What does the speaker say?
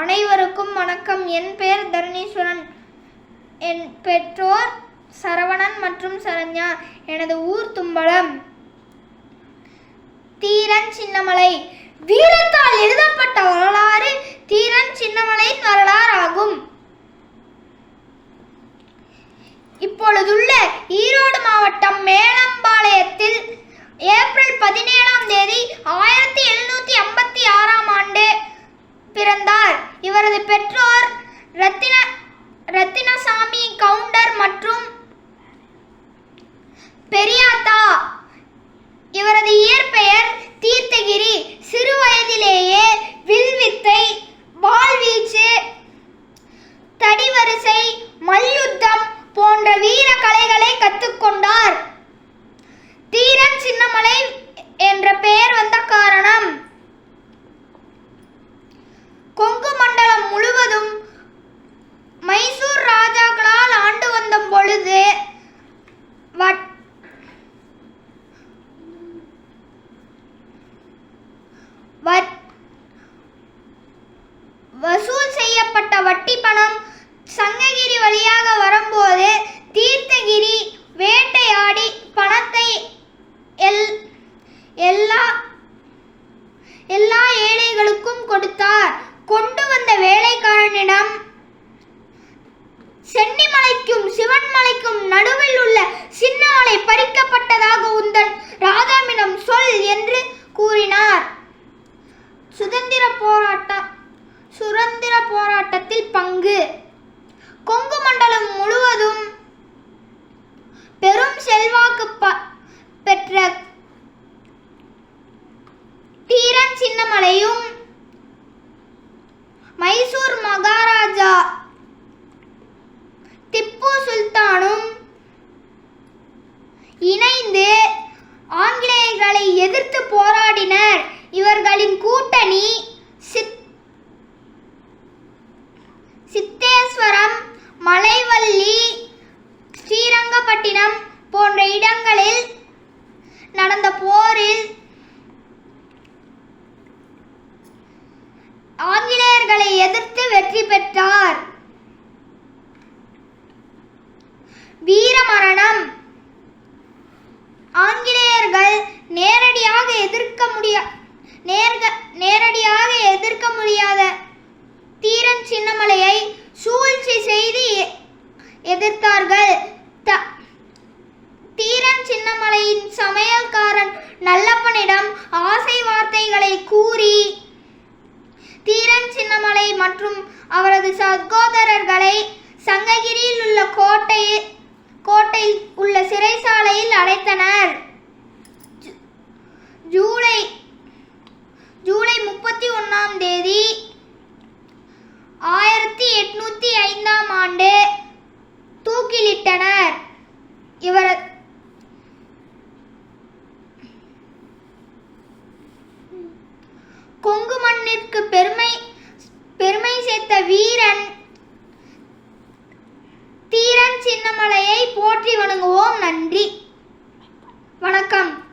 அனைவருக்கும் வணக்கம். என் பெயர் தரணீஸ்வரன். என் பெற்றோர் சரவணன் மற்றும் சரண்யா. எனது ஊர் தும்பலம். தீரன் சின்னமலை. வீரத்தால் எழுதப்பட்ட வரலாறு தீரன் சின்னமலையின் வரலாறு ஆகும் இப்பொழுதுள்ள ஈரோடு மாவட்டம் மேலம்பாளையத்தில் ஏப்ரல் பதினேழாம் தேதி ஆயிரத்தி பிறந்தார் இவரது பெற்றோர் ரத்தின ரத்தினசாமி கவுண்டர் மற்றும் பெரிய பணம் பங்கு கொங்கு மண்டலம் முழுவதும் பெரும் செல்வாக்கு பெற்ற தீரன் சின்னமலையும் மைசூர் மகாராஜா திப்பு சுல்தானும் இணைந்து ஆங்கிலேயர்களை எதிர்த்து போராடினர். இவர்களின் கூட்டணி போரில் ஆங்கிலேயர்களை எதிர்த்து வெற்றி பெற்றார். வீரமரணம். ஆங்கிலேயர்கள் நேரடியாக எதிர்க்க முடியா நேரடியாக எதிர்க்க முடியாத தீரன் சின்னமலையை சூழ்ச்சி செய்து எதிர்த்தார்கள் த- தீரன் சின்னமலையின் சமையல்காரன் நல்லப்பனிடம் ஆசை வார்த்தைகளை கூறி தீரன் சின்னமலை மற்றும் அவரது சகோதரர்களை சங்ககிரியில் உள்ள கோட்டை கோட்டையில் உள்ள சிறைச்சாலையில் அடைத்தனர். ஜூலை கொங்கு மண்ணிற்கு பெருமை பெருமை சேர்த்த வீரன் தீரன் சின்னமலையை போற்றி வணங்குவோம். நன்றி. வணக்கம்.